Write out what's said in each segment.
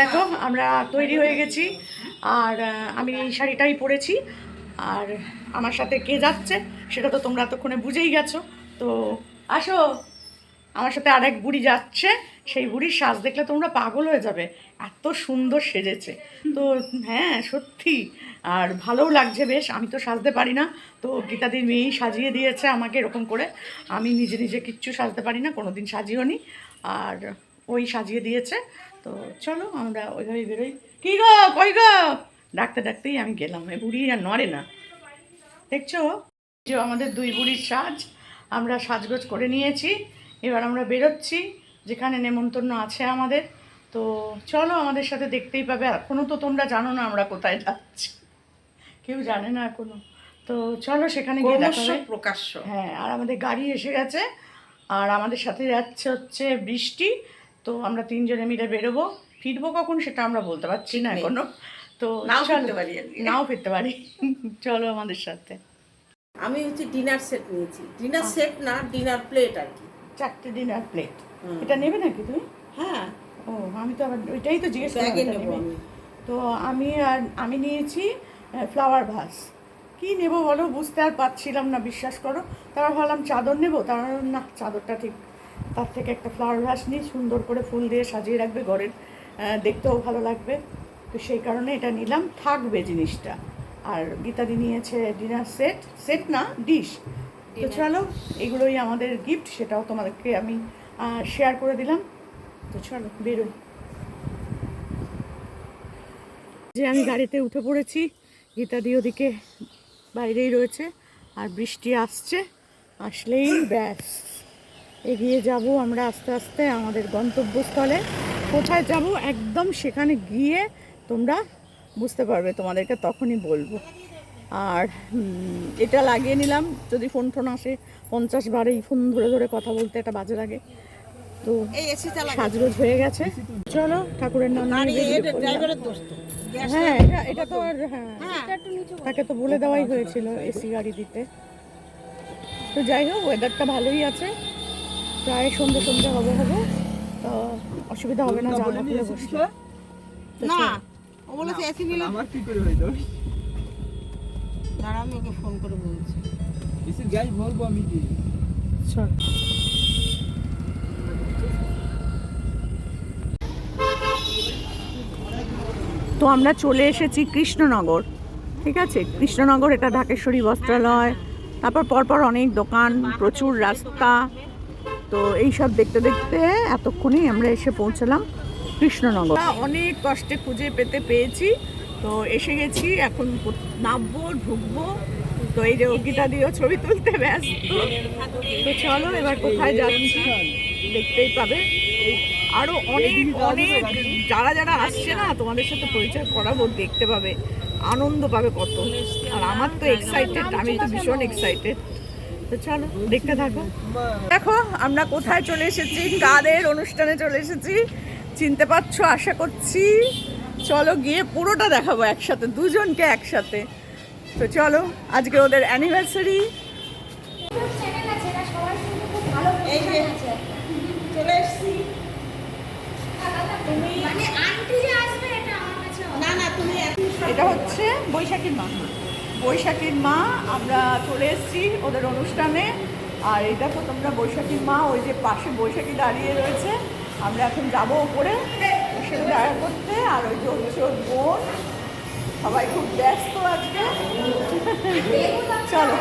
দেখো, আমরা তৈরি হয়ে গেছি। আর আমি এই শাড়িটাই পরেছি। আর আমার সাথে কে যাচ্ছে, সেটা তো তোমরা এতক্ষণে বুঝেই গেছো। তো আসো, আমার সাথে আরেক বুড়ি যাচ্ছে। সেই বুড়ির সাজ দেখলে তোমরা পাগল হয়ে যাবে। এত সুন্দর সেজেছে। তো হ্যাঁ সত্যি। আর ভালোও লাগছে বেশ, আমি তো সাজতে পারি না। তো গীতাদির মেয়েই সাজিয়ে দিয়েছে আমাকে এরকম করে। আমি নিজে নিজে কিচ্ছু সাজতে পারি না কোনো দিন সাজিও নি আর ওই সাজিয়ে দিয়েছে। তো চলো আমরা ওইভাবেই বেরোই। কী গো? কই গো? ডাকতে ডাকতেই আমি গেলাম। এ বুড়ি আর নড়ে না। দেখছ? যে আমাদের দুই বুড়ির সাজ আমরা সাজগোজ করে নিয়েছি। এবার আমরা বেরোচ্ছি যেখানে নেমন্তন্ন আছে আমাদের। তো চলো আমাদের সাথে দেখতেই পাবে। এখনও তো তোমরা জানো না আমরা কোথায় যাচ্ছি। কেউ জানে না এখনও। তো চলো সেখানে গিয়ে দেখা প্রকাশ্য। হ্যাঁ আর আমাদের গাড়ি এসে গেছে। আর আমাদের সাথে যাচ্ছে হচ্ছে বৃষ্টি। তো আমরা তিনজনে মিলে বেরোবো। ফিরবো কখন সেটা আমরা বলতে পারছি না এখনও। তো নাও। ফিরতে পারি। নাও ফিরতে পারি। চলো আমাদের সাথে। আমি হচ্ছে ডিনার সেট নিয়েছি। ডিনার সেট না ডিনার প্লেট আর কি। চারটে ডিনার প্লেট এটা নেবে নাকি তুমি? হ্যাঁ। ও আমি তো আবার ওইটাই তো জিজ্ঞেস তো আমি আর আমি নিয়েছি ফ্লাওয়ার ভাস কি নেব বলো? বুঝতে আর পারছিলাম না বিশ্বাস করো। তারপর ভাবলাম চাদর নেব। তার না চাদরটা ঠিক তার থেকে একটা ফ্লাওয়ার ভাস নিয়ে সুন্দর করে ফুল দিয়ে সাজিয়ে রাখবে ঘরের দেখতেও ভালো লাগবে। তো সেই কারণে এটা নিলাম। থাকবে জিনিসটা। আর গীতাদি নিয়েছে ডিনার সেট সেট না ডিশ তো চলো এগুলোই আমাদের গিফট সেটাও তোমাদেরকে আমি শেয়ার করে দিলাম। তো চলো বেরোই। যে আমি গাড়িতে উঠে পড়েছি গীতাদি ওদিকে বাইরেই রয়েছে আর বৃষ্টি আসছে। আসলেই ব্যাস। এগিয়ে যাব আমরা আস্তে আস্তে আমাদের গন্তব্যস্থলে। কোথায় যাব একদম সেখানে গিয়ে তোমরা বুঝতে পারবে তোমাদেরকে তখনই বলব। আর এটা লাগিয়ে নিলাম যদি ফোন ফোন আসে পঞ্চাশ বার এই ফোন ধরে ধরে কথা বলতে একটা বাজে লাগে। তো সাজগোজ হয়ে গেছে। চলো ঠাকুরের নাম এটা হ্যাঁ এটা এটা তো আর হ্যাঁ হ্যাঁ। তাকে তো বলে। দেওয়াই হয়েছিল এসি গাড়ি দিতে। তো যাই হোক ওয়েদারটা ভালোই আছে। প্রায় সন্ধে সন্ধে হবে হবে। তো অসুবিধা হবে না জানলা খুলে বসলে না ও বলেছে এসি নিলে আমার কি করে হইল? দাঁড়া আমি ওকে ফোন করে বলছি। এসে গ্যাস ভরবো আমি কি? চল। তো আমরা চলে এসেছি কৃষ্ণনগর ঠিক আছে? কৃষ্ণনগর এটা ঢাকেশ্বরী বস্ত্রালয়। তারপর পরপর অনেক দোকান প্রচুর রাস্তা। তো এই সব দেখতে দেখতে এতক্ষণেই আমরা এসে পৌঁছলাম কৃষ্ণনগর। অনেক কষ্টে খুঁজে পেতে পেয়েছি, তো এসে গেছি, এখন নামবো, ঢুকবো। তো এই যে অঙ্কিতা দিয়েও ছবি তুলতে ব্যস্ত। তো চলো এবার কোথায় যাচ্ছি, দেখতেই পাবে। আরও অনেক অনেক যারা যারা আসছে না, তোমাদের সাথে পরিচয় করাবো, দেখতে পাবে। আনন্দ পাবে কত। আর আমার তো এক্সাইটেড আমি তো ভীষণ এক্সাইটেড তো চলো দেখতে থাকো। দেখো আমরা কোথায় চলে এসেছি? কাদের অনুষ্ঠানে চলে এসেছি। চিনতে পারছ আশা করছি। চলো গিয়ে পুরোটা দেখাবো একসাথে দুজনকে একসাথে। তো চলো আজকে ওদের অ্যানিভার্সারি এটা মানে আন্টি যে আসবে এটা আমার কাছে না না তুমি এখন এটা হচ্ছে বৈশাখীর মা বৈশাখীর মা আমরা চলে এসেছি ওদের অনুষ্ঠানে। আর এই দেখো তোমরা বৈশাখীর মা ওই যে পাশে বৈশাখী দাঁড়িয়ে রয়েছে। আমরা এখন যাব ওপরে ওর সাথে দেখা করতে। আর ওই যে হচ্ছে ওর বোন। সবাই খুব ব্যস্ত আজকে। চলো।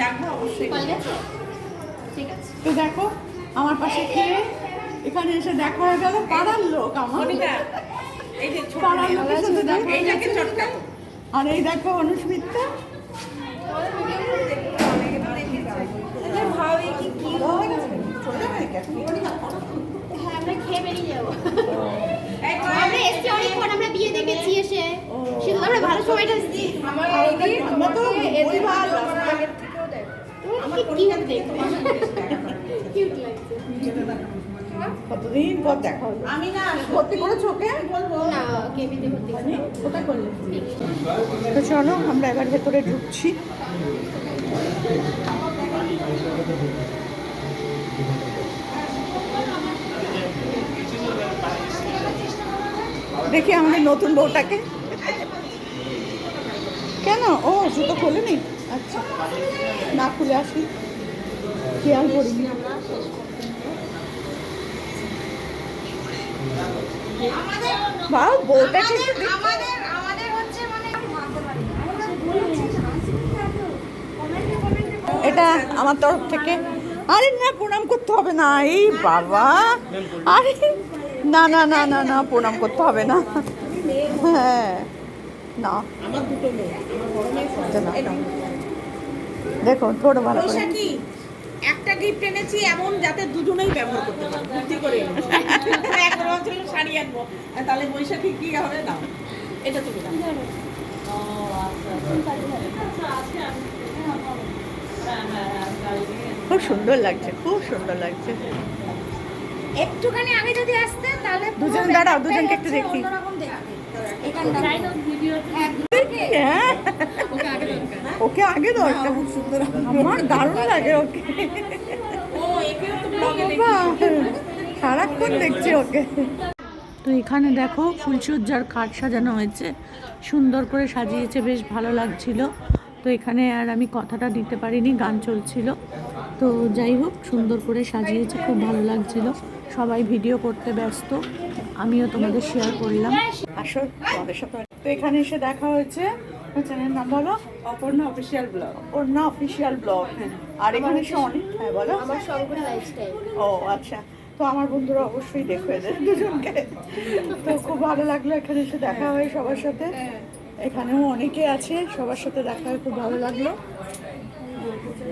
দেখো অবশ্যই। ঠিক আছে। তো দেখো আমার পাশে খেয়ে এখানে এসে দেখা হয়ে গেল পাড়ার লোক আমার। মনিকা এই যে ছোট পাড়ার লোকের সাথে দেখা আর এই দেখো অনুস্মিতা। হ্যাঁ আমরা কতদিন পর দেখা হলো? আমি না ভর্তি। কোথায় করলে? তো চলো আমরা এবার ভেতরে ঢুকছি। দেখি আমাদের নতুন বউটাকে। কেন? ও জুতো খোলেনি? আচ্ছা না খুলে আসি। খেয়াল করিনি। বা আমাদের আমাদের হচ্ছে মানে এটা আমার তরফ থেকে। আরে না প্রণাম করতে হবে না। এই বাবা। আরে না না না না না প্রণাম করতে হবে না। হ্যাঁ। না। দেখো ছোট ভালো করে। একটা গিফট এনেছি, এমন যাতে দুজনেই ব্যবহার করতে পারে। বুদ্ধি করে এনেছি। ছিল, শাড়ি আনব। তাহলে বৈশাখী কি হবে? দাও। এটা তুমি দাও। খুব সুন্দর লাগছে, খুব সুন্দর লাগছে। একটুখানি আগে যদি আসতে তাহলে দুজন দাঁড়াও, দুজনকে একটু দেখি। হ্যাঁ, হ্যাঁ। ওকে আগে দরকার। সুন্দর আমার দারুণ লাগে ওকে। সারাক্ষণ দেখছি ওকে। তো এখানে দেখো ফুলসজ্জার খাট সাজানো হয়েছে। সুন্দর করে সাজিয়েছে বেশ ভালো লাগছিল। তো এখানে আর আমি কথাটা দিতে পারিনি গান চলছিল। তো যাই হোক সুন্দর করে সাজিয়েছে খুব ভালো লাগছিল। সবাই ভিডিও করতে ব্যস্ত। আমিও তোমাদের শেয়ার করলাম। আসো তোমাদের সাথে তো এখানে এসে দেখা হয়েছে চ্যানেল নাম বলো? Aparna official vlog Aparna official vlog আর এখানে এসে অনেক হ্যাঁ বলো। আমার সঙ্গে লাইফস্টাইল ও আচ্ছা। তো আমার বন্ধুরা অবশ্যই দেখো এদের দুজনকে। তো খুব ভালো লাগল এখানে এসে দেখা হয় সবার সাথে। এখানেও অনেকে আছে সবার সাথে দেখা হয় খুব ভালো লাগল।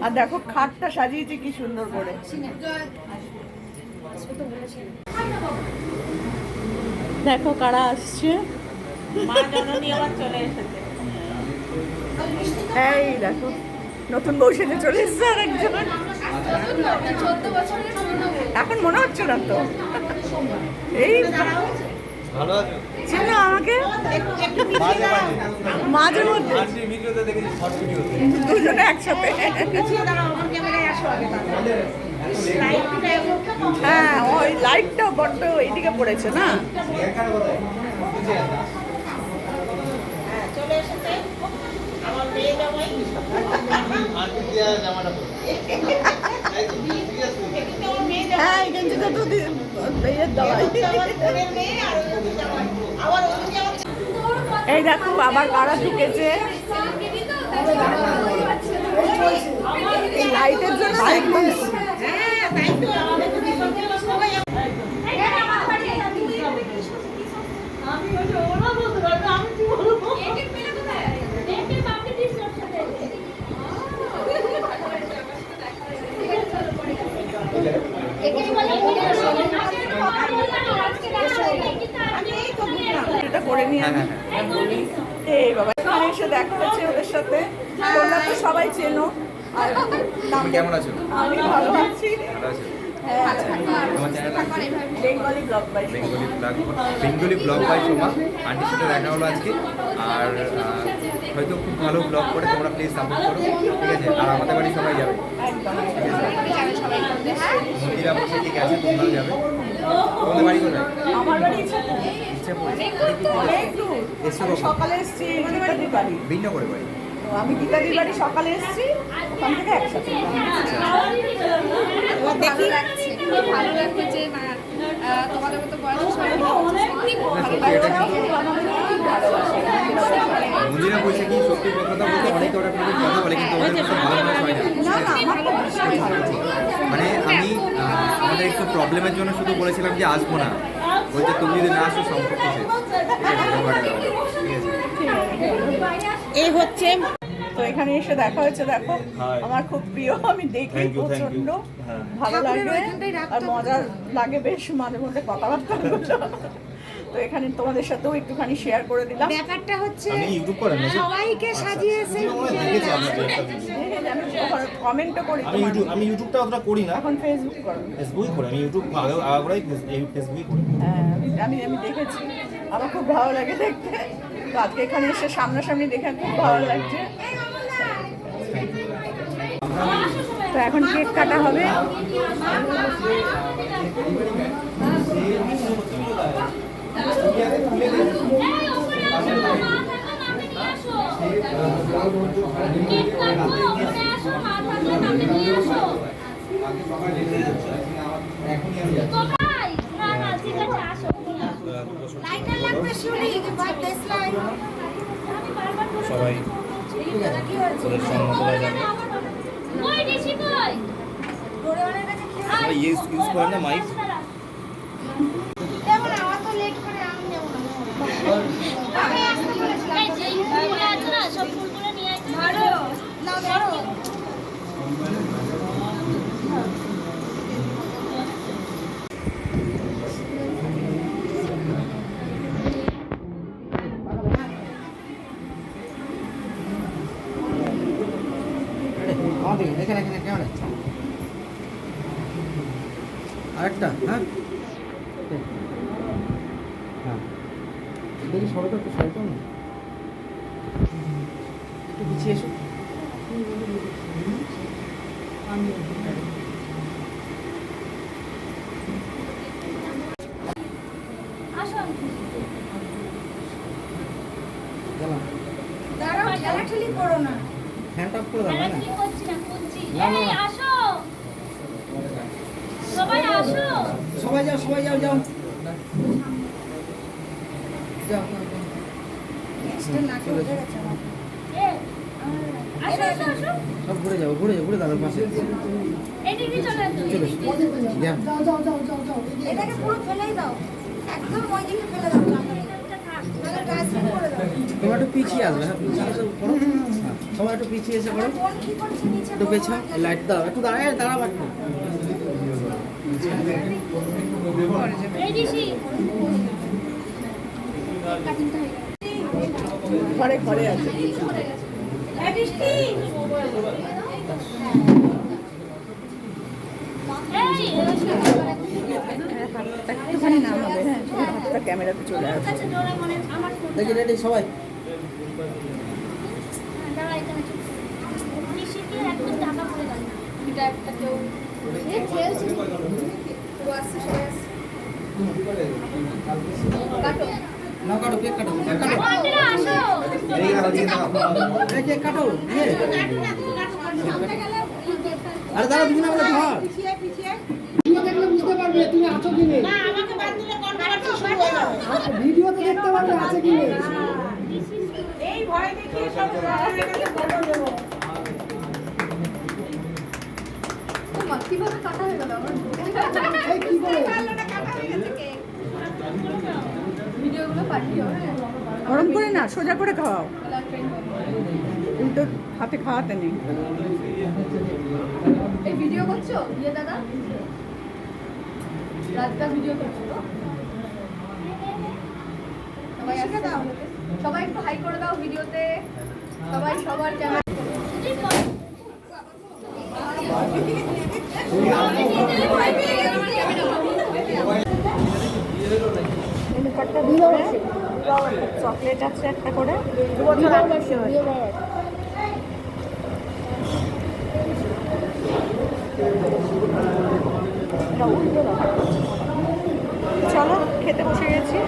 আর দেখো খাটটা সাজিয়েছে কি সুন্দর করে। দেখো কারা আসছে। এই দেখো নতুন বউ সেজে চলে এসছে আর একজন এখন মনে হচ্ছে না তো? এই ছিল আমাকে? মাঝে মধ্যে। দুজনে একসাথে। হ্যাঁ ওই লাইটটা বড্ড এইদিকে পড়েছে না? হ্যাঁ গেঞ্জিটা তো এই দেখো আবার কারা ঢুকেছে? লাইটের জন্য করে নিয়ে আমি এই বাবা, এখানে এসে দেখা হচ্ছে ওদের সাথে। তোমরা তো সবাই চেনো। নাম কেমন আছো? আমি ভালো আছি। ভালো আছো? হ্যাঁ। Bengali vlog by Soma. আন্টির সাথে দেখা হলো আজকে। আর হয়তো খুব ভালো ব্লগ করে তোমরা প্লিজ সাপোর্ট করো। ঠিক আছে? আর আমাদের বাড়ি সবাই যাবে। মন্দিরা বসে ঠিক আছে তোমরাও যাবে। তোমাদের বাড়ি কোথায়? আমার ইচ্ছা পড়ে অনেক এসো সকালে ভিন্ন করে বাড়ি। আমি গীতাদির বাড়ি সকালে এসেছি ওখান থেকে একসাথে। ভালো খুব ভালো লাগছে যে তোমাদের মতো বয়সের সবাই সত্যি খুব ভালো আর লাগছে ওরাও খুব আমাদের খুব ভালোবাসে মন্দিরা বসে কি সত্যি কথা বলতে অনেকে ওরা কথা বলে কিন্তু ওদের মতো ভালো মানুষ হয় না। মানে আমি আমাদের একটু প্রবলেমের জন্য শুধু বলেছিলাম যে আসব না বলছে তুমি যদি না আসো সম্পর্ক শেষ ঠিক আছে এই হচ্ছে তো এখানে এসে দেখা হয়েছে দেখো আমার খুব প্রিয় আমি দেখি প্রচণ্ড ভালো লাগে আর মজা লাগে বেশ মাঝে মধ্যে কথাবার্তা তো এখানে তোমাদের সাথেও একটুখানি শেয়ার করে দিলাম। ব্যাপারটা হচ্ছে ইউটিউব করেন সবাইকে সাজিয়েছে। video। আমি কমেন্টও করি আমি ইউটিউব আমি ইউটিউবটা অতটা করি না। এখন ফেসবুক করো। ফেসবুকই করি আমি ইউটিউব আগে আগাগোড়াই ফেসবুকই করি। হ্যাঁ, আমি- আমি আমি দেখেছি। আমার খুব ভালো লাগে দেখতে। তো আজকে এখানে এসে সামনাসামনি দেখে খুব ভালো লাগছে। তো এখন কেক কাটা হবে। এই সবাই ইউজ ইউজ না মাইক আমার তো লেট করে আমি নেব না আমি আসতে বলেছিলাম এই যে ফুল আছে না সব ফুলগুলো নিয়ে আইতে ধরো না ধরো আমাদের এখানে আরেকটা হ্যাঁ? হ্যাঁ। দেখি তো একটু না একটু পিছিয়ে এসো। দাঁড়াও করো না। হ্যান্ড অফ করে দাও না কি করছি না করছি না, না, এই না। আসো সবাই আসো সবাই যাও সবাই যাও যাও যাও চলে এসো। এ, আসো আসো আসো সব ঘুরে যাও ঘুরে যাও ঘুরে পাশে তোমরা একটু পিছিয়ে আসবে হ্যাঁ পিছিয়ে এসে করো হ্যাঁ, একটু পিছিয়ে এসে করো একটু পেছাও লাইট দাও একটু দাঁড়ায় দাঁড়াও একটু এই দিছি ঘরে ঘরে আছে। একটুখানি নামাবে হ্যাঁ হাতটা ক্যামেরাতে চলে আসবে। রেডি সবাই। কাটো। কাটো কেক কেক কেক ইয়ে আরে দাঁড়া ধর বুঝতে পারবে তুমি আছো কি নেই না কন্ট্রোভার্সি শুরু হয়ে যাবে ভিডিওতে দেখতে পারবে আছে কি নেই এই ভয় দেখিয়ে সব হয়ে কীভাবে হয়ে গেল আমার কি পাঠিও গরম করে না সোজা করে খাওয়াও। উল্টো হাতে খাওয়াতে নেই। ভিডিও করছ? ইয়ে দাদা? রাতটা ভিডিও করছ তো? সবাই একটু হাই করে দাও ভিডিওতে সবাই সবার ক্যামেরা চকলেট আছে একটা করে। চলো খেতে বসে গেছি।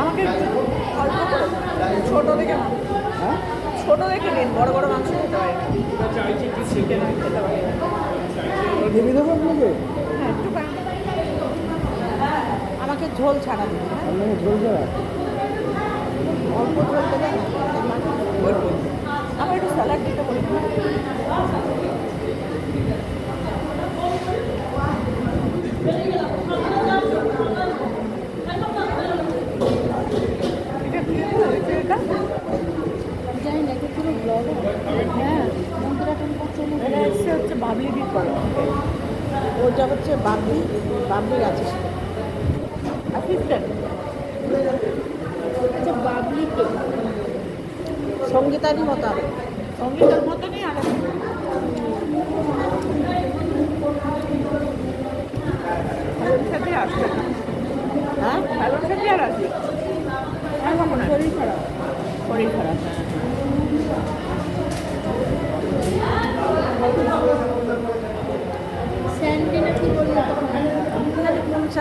আমাকে ছোট দেখে ছোট দেখে নিন বড় বড় মাংস খেতে হয় ভেবে দেবো হ্যাঁ, আমাকে ঝোল ছাড়া দিন হ্যাঁ? ঝোল অল্প ঝোল দেবেন আমার একটু স্যালাড দিতে বলুন। বিট করে ওটা হচ্ছে বাবলি বাবলি আছে অ্যাসিস্ট্যান্ট আচ্ছা বাবলি কে? সঙ্গীতারই মতো হবে সঙ্গীতার মতনই আর সাথে আসবে হ্যাঁ? সাথে আর আর আসবে? শরীর খারাপ। শরীর খারাপ হ্যাঁ স্যান্ডি না কি বলল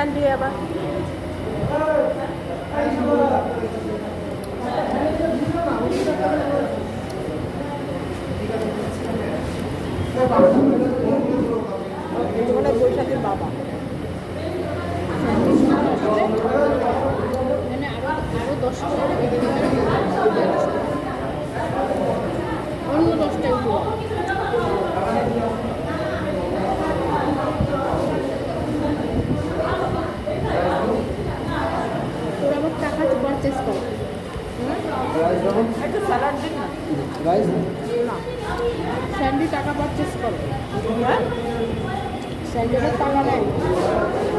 কোন সানডে আবার মানে বৈশাখের বাবা মানে আরও আরও দশটা অন্য দশটা একটু তোর আবার টাকা পারচেস কর রাইস দেবো একটু স্যালাড দিন না রাইস স্যান্ডি টাকা পারচেস করো হ্যাঁ টাকা নেয়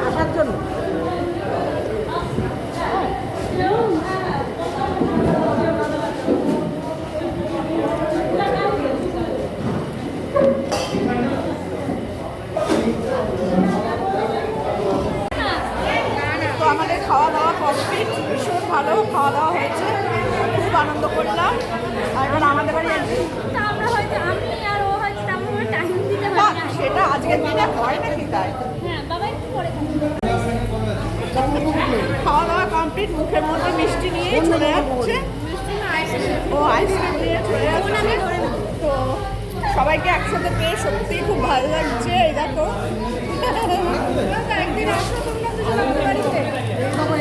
আসার জন্য তো আমাদের খাওয়া দাওয়া কমপ্লিট ভীষণ ভালো খাওয়া দাওয়া হয়েছে খুব আনন্দ করলাম আর এবার আমাদের বাড়ি আসবে তা আমরা হয়তো আমি আর ও হয়তো তেমন কোনো টাইম দিতে না, পারি না সেটা আজকের দিনে হয় নাকি তাই হ্যাঁ বাবা একটু পরে খাব। খাওয়া দাওয়া কমপ্লিট মুখের মধ্যে মিষ্টি নিয়ে চলে যাচ্ছে ও আইসক্রিম নিয়ে চলে যাচ্ছে তো সবাইকে একসাথে পেয়ে সত্যি খুব ভালো লাগছে এই দেখো। একদিন আসো তোমরা দুজন বাড়িতে।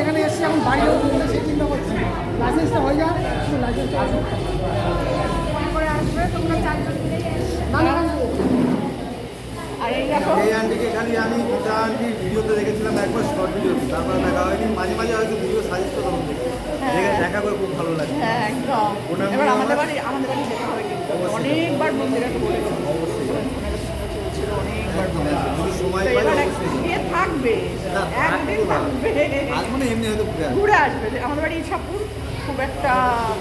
এখানে এসে এখন বাইরেও সেই চিন্তা করছি। লাইসেন্সটা হয়ে যায় লাইসেন্সটা করে আসবে তোমরা চারজন এই আন্টিকে খালি আমি গীতা আন্টির ভিডিওতে দেখেছিলাম একবার শর্ট ভিডিও তারপরে দেখা হয়নি মাঝে মাঝে হয়তো ভিডিও সাজেস্ট তখন দেখা করে খুব ভালো লাগে হ্যাঁ একদম। এবার আমাদের বাড়ি আমাদের বাড়ি অনেকবার মন্দিরে বলেছি অনেকবার থাকবে। একদিন ঘুরে আসবে। আমাদের বাড়ি ইছাপুর খুব একটা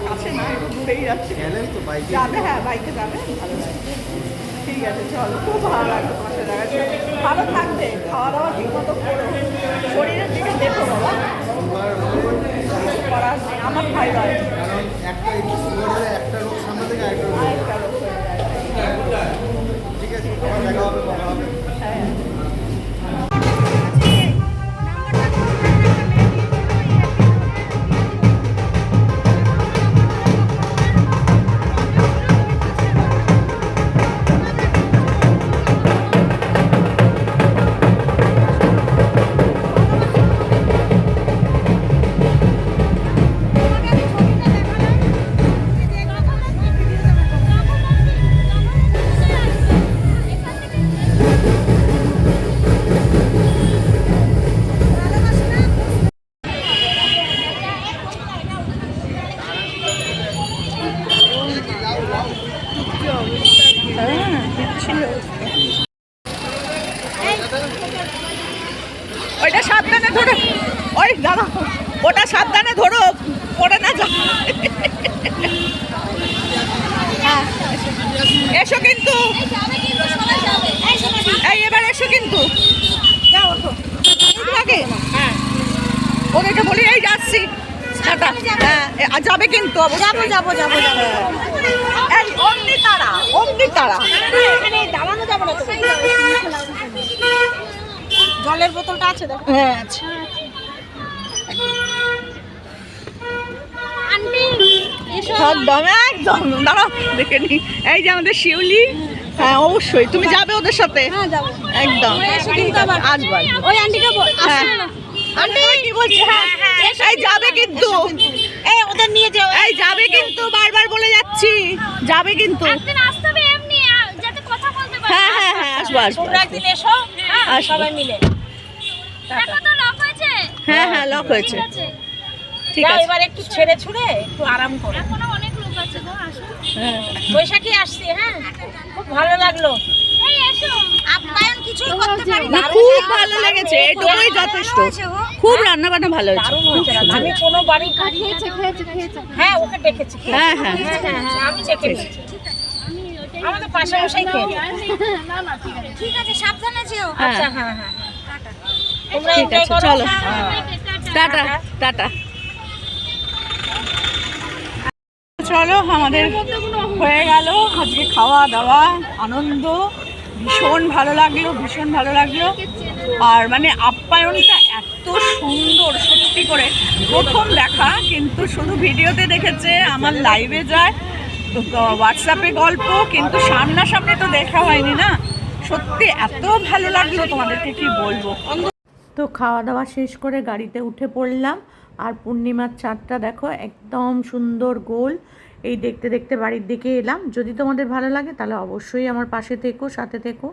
কাছে না একটু যাচ্ছে যাবে হ্যাঁ বাইকে যাবে। ভালো ঠিক আছে চলো খুব ভালো লাগবে তোমার সাথে দেখা ভালো থাকবে। খাওয়া দাওয়া ঠিক মতো করো। শরীরের দিকে দেখো বাবা। আমার ভাই একটা রোগ সামনে থেকে Thank you. কিন্তু। থাকে ওদেরকে বলি এই যাচ্ছি। হ্যাঁ আর যাবে কিন্তু যাব যাব যাব যাব। এই অমনি তারা অমনি তারা। দাঁড়ানো যাবে না জলের বোতলটা আছে দেখো। হ্যাঁ আচ্ছা একদম একদম। দাঁড়াও দেখে নি। এই যে আমাদের শিউলি। হ্যাঁ অবশ্যই। তুমি যাবে ওদের সাথে? হ্যাঁ যাব। একদম। এসে আবার আসব আসব। ওই আন্টিকে বল হ্যাঁ। আন্টি কি বলছে? হ্যাঁ এই যাবে কিন্তু। এই ওদের নিয়ে যাও এই যাবে কিন্তু বারবার বলে যাচ্ছি। যাবে কিন্তু। একদিন আসতে হবে এমনি যাতে কথা বলতে পারি। হ্যাঁ হ্যাঁ হ্যাঁ আসব আসব। তোমরা একদিন এসো হ্যাঁ সবাই মিলে। দেখো তো লক হয়েছে? হ্যাঁ হ্যাঁ লক হয়েছে। ঠিক আছে। ঠিক আছে। এবার একটু ছেড়ে ছুড়ে একটু আরাম করো এখনও অনেক লোক আছে গো আসো হ্যাঁ বৈশাখী আসছি হ্যাঁ? খুব ভালো লাগল। খুব ভালো লেগেছে। এটুকুই যথেষ্ট। খুব রান্না বান্না ভালো হয়েছে। আমি কোনো বাড়ি হ্যাঁ ওকে ডেকেছি হ্যাঁ হ্যাঁ। আমি ডেকে নিয়েছি আমি ওইটাই আমাদের পাশে বসেই খেয়েছে না না ঠিক আছে সাবধানে যেও। হ্যাঁ আচ্ছা হ্যাঁ। হ্যাঁ। হ্যাঁ। টাটা। টাটা। চলো, আমাদের হয়ে গেল। আজকে খাওয়া দাওয়া, আনন্দ, ভীষণ ভালো লাগল, ভীষণ ভালো লাগল। আর মানে আপ্যায়নটা এত সুন্দর, সত্যি করে। প্রথম দেখা, কিন্তু শুধু ভিডিওতে দেখেছে, আমার লাইভে যায়। তো হোয়াটসঅ্যাপে গল্প, কিন্তু সামনাসামনি তো দেখা হয়নি না। সত্যি এত ভালো লাগল, তোমাদেরকে কি বলব? তো খাওয়া দাওয়া শেষ করে গাড়িতে উঠে পড়লাম। আর পূর্ণিমার চাঁদটা দেখো, একদম সুন্দর গোল। এই দেখতে দেখতে বাড়ির দিকে এলাম। যদি তোমাদের ভালো লাগে তাহলে অবশ্যই আমার পাশে থেকো, সাথে থেকো।